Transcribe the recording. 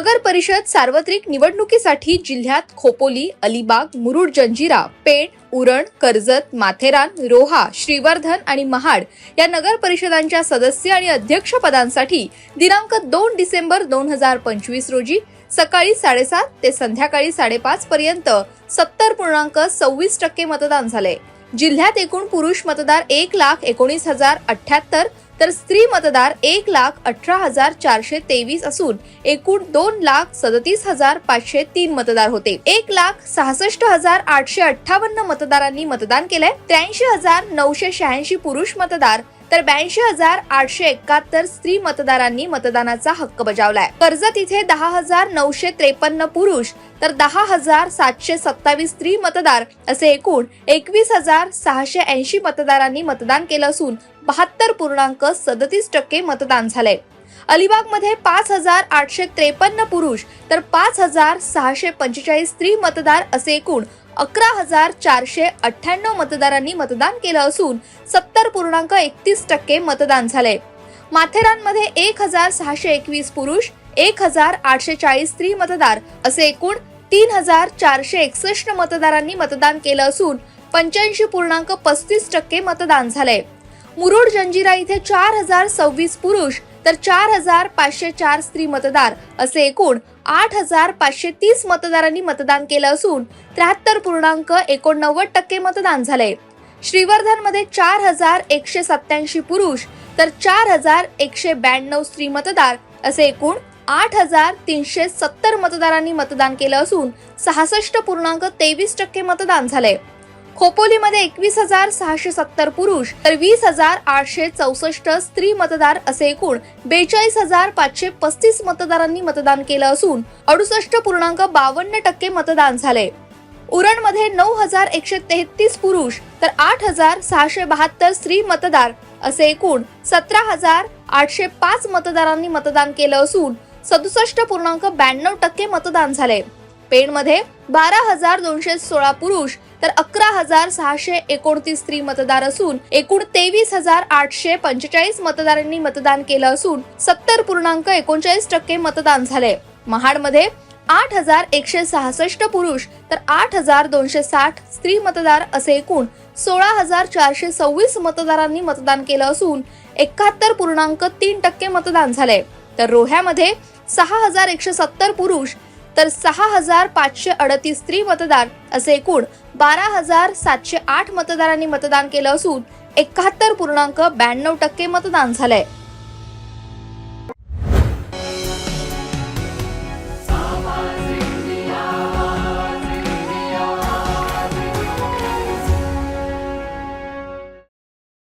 नगर परिषद सार्वत्रिक निवडणुकीसाठी जिल्ह्यात खोपोली अलिबाग मुरुड जंजिरा पेठ उरण कर्जत माथेरान रोहा श्रीवर्धन आणि महाड या नगर परिषदांच्या सदस्य आणि अध्यक्ष पदांसाठी दिनांक दोन डिसेंबर दोन हजार पंचवीस रोजी सकाळी साडेसात ते संध्याकाळी साडेपाच पर्यंत सत्तर पूर्णांक सव्वीस टक्के मतदान झाले. जिल्ह्यात एकूण पुरुष मतदार एक लाख एकोणीस हजार अठ्याहत्तर तर स्त्री मतदार एक लाख अठरा हजार चारशे तेवीस असून एकूण दोन लाख सदतीस हजार पाचशे तीन मतदार होते. एक लाख सहासष्ट हजार आठशे अठ्ठावन्न मतदारांनी मतदान केलंय. त्र्याऐंशी हजार नऊशे शहाऐंशी पुरुष मतदार तर ब्याऐंशी हजार आठशे एकाहत्तर स्त्री मतदारांनी मतदानाचा हक्क बजावलाय. कर्जत इथे दहा हजार नऊशे त्रेपन्न पुरुष तर दहा हजार सातशे सत्तावीस स्त्री मतदार असे एकूण एकवीस हजार सहाशे ऐंशी मतदारांनी मतदान केलं असून बहात्तर पूर्णांक सदतीस टक्के मतदान झालंय. अलिबागमध्ये पाच हजार आठशे त्रेपन्न पुरुष तर पाच हजार सहाशे पंचेचाळीस स्त्री मतदार असे एकूण अकरा हजार चारशे अठ्ठ्याण्णव मतदारांनी मतदान केलं असून सत्तर पूर्णांक एकतीस टक्के मतदान झाले माथेरानमध्ये एक हजार सहाशे एकवीस पुरुष एक हजार आठशे चाळीस स्त्री मतदार असे एकूण तीन हजार चारशे एकसष्ट मतदारांनी मतदान केलं असून पंच्याऐंशी पूर्णांक पस्तीस टक्के मतदान झालंय. मुरुड जंजिरा इथे चार हजार सव्वीस पुरुष तर चार हजार पाचशे चार स्त्री मतदार असे एकूण आठ हजार पाचशे तीस मतदारांनी मतदान केलं असून त्र्याहत्तर पूर्णांक एकोणनव्वद टक्के मतदान झाले. श्रीवर्धनमध्ये चार हजार एकशे सत्याऐंशी पुरुष तर चार हजार एकशे ब्याण्णव स्त्री मतदार असे एकूण आठ हजार तीनशे सत्तर मतदारांनी मतदान केलं असून सहासष्ट पूर्णांक तेवीस टक्के मतदान झाले. खोपोलीमध्ये एकवीस हजार सहाशे सत्तर पुरुष तर वीस हजार आठशे चौसष्ट स्त्री मतदार असे एकूण बेचाळीस हजार पाचशे पस्तीस मतदारांनी मतदान केलं असून अडुसष्ट पूर्णांक बावन्न टक्के मतदान झाले. उरणमध्ये नऊ हजार एकशे तेहतीस पुरुष तर आठ हजार सहाशे बहात्तर स्त्री मतदार असे एकूण सतरा हजार आठशे पाच मतदारांनी मतदान केलं असून सदुसष्ट पूर्णांक ब्याण्णव टक्के मतदान झाले. पेणमध्ये बारा हजार दोनशे सोळा पुरुष तर अकरा हजार सहाशे एकोणतीस स्त्री मतदार असून एकूण तेवीस हजार आठशे पंचेचाळीस मतदारांनी मतदान केलं असून सत्तर पूर्णांक एकोणचाळीस टक्के मतदान झाले महाडमध्ये आठ हजार एकशे सहासष्ट पुरुष तर आठ हजार दोनशे साठ स्त्री मतदार असे एकूण सोळा हजार चारशे सव्वीस मतदारांनी मतदान केलं असून एकाहत्तर पूर्णांक तीन टक्के मतदान झाले तर रोह्यामध्ये सहा हजार एकशे सत्तर पुरुष तर सहा हजार पाचशे अडतीस स्त्री मतदार असे एकूण बारा हजार सातशे आठ मतदारांनी मतदान केलं असून एकाहत्तर पूर्णांक ब्याण्णव टक्के मतदान झालंय.